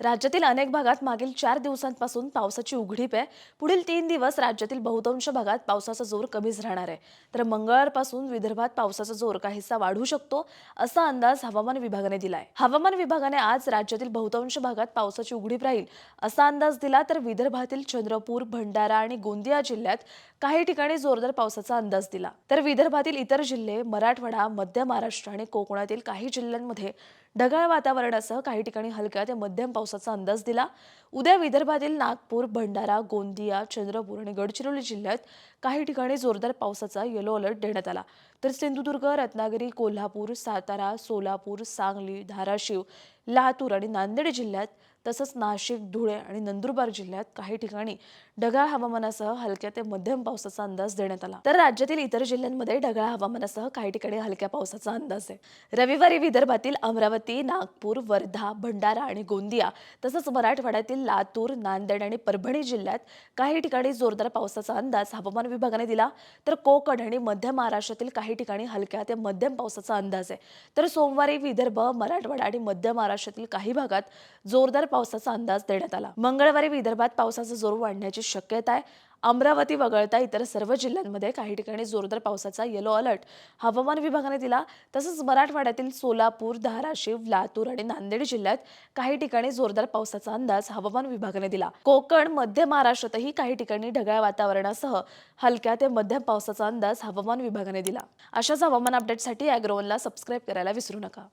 राज्यातील अनेक भागात मागील चार दिवसांपासून पावसाची उघडीप आहे. पुढील तीन दिवस राज्यातील बहुतांश भागात पावसाचा जोर कमीच राहणार आहे. तर मंगळवारपासून विदर्भात पावसाचा जोर काहीसा वाढू शकतो असा अंदाज हवामान विभागाने दिलाय. हवामान विभागाने आज राज्यातील बहुतांश भागात पावसाची उघडीप राहील असा अंदाज दिला तर विदर्भातील चंद्रपूर भंडारा आणि गोंदिया जिल्ह्यात काही ठिकाणी जोरदार पावसाचा अंदाज दिला. तर विदर्भातील इतर जिल्हे मराठवाडा मध्य महाराष्ट्र आणि कोकणातील काही जिल्ह्यांमध्ये ढगाळ वातावरणासह काही ठिकाणी हलक्या ते मध्यम पावसाचा अंदाज दिला. उद्या विदर्भातील नागपूर भंडारा गोंदिया चंद्रपूर आणि गडचिरोली जिल्ह्यात काही ठिकाणी जोरदार पावसाचा येलो अलर्ट देण्यात आला. तर सिंधुदुर्ग रत्नागिरी कोल्हापूर सातारा सोलापूर सांगली धाराशिव लातूर आणि नांदेड जिल्ह्यात तसंच नाशिक धुळे आणि नंदुरबार जिल्ह्यात काही ठिकाणी ढगाळ हवामानासह हलक्या ते मध्यम पावसाचा अंदाज देण्यात आला. तर राज्यातील इतर जिल्ह्यांमध्ये ढगाळ हवामानासह काही ठिकाणी हलक्या पावसाचा अंदाज आहे. रविवारी विदर्भातील अमरावती नागपूर वर्धा भंडारा आणि गोंदिया तसंच मराठवाड्यातील लातूर नांदेड आणि परभणी जिल्ह्यात काही ठिकाणी जोरदार पावसाचा अंदाज हवामान विभागाने दिला. तर कोकण आणि मध्य महाराष्ट्रातील काही ठिकाणी हलक्या ते मध्यम पावसाचा अंदाज आहे. तर सोमवारी विदर्भ मराठवाडा आणि मध्य महाराष्ट्रातील काही भागात जोरदार पावसाचा अंदाज देण्यात आला. मंगळवारी विदर्भात पावसाचा जोर वाढण्याची शक्यता आहे. अमरावती वगळता इतर सर्व जिल्ह्यांमध्ये काही ठिकाणी जोरदार पावसाचा येलो अलर्ट हवामान विभागाने दिला. तसंच मराठवाड्यातील सोलापूर धाराशिव लातूर आणि नांदेड जिल्ह्यात काही ठिकाणी जोरदार पावसाचा अंदाज हवामान विभागाने दिला. कोकण मध्य महाराष्ट्रातही काही ठिकाणी ढगाळ वातावरणासह हलक्या ते मध्यम पावसाचा अंदाज हवामान विभागाने दिला. अशाच हवामान अपडेटसाठी अॅग्रोवनला सबस्क्राईब करायला विसरू नका.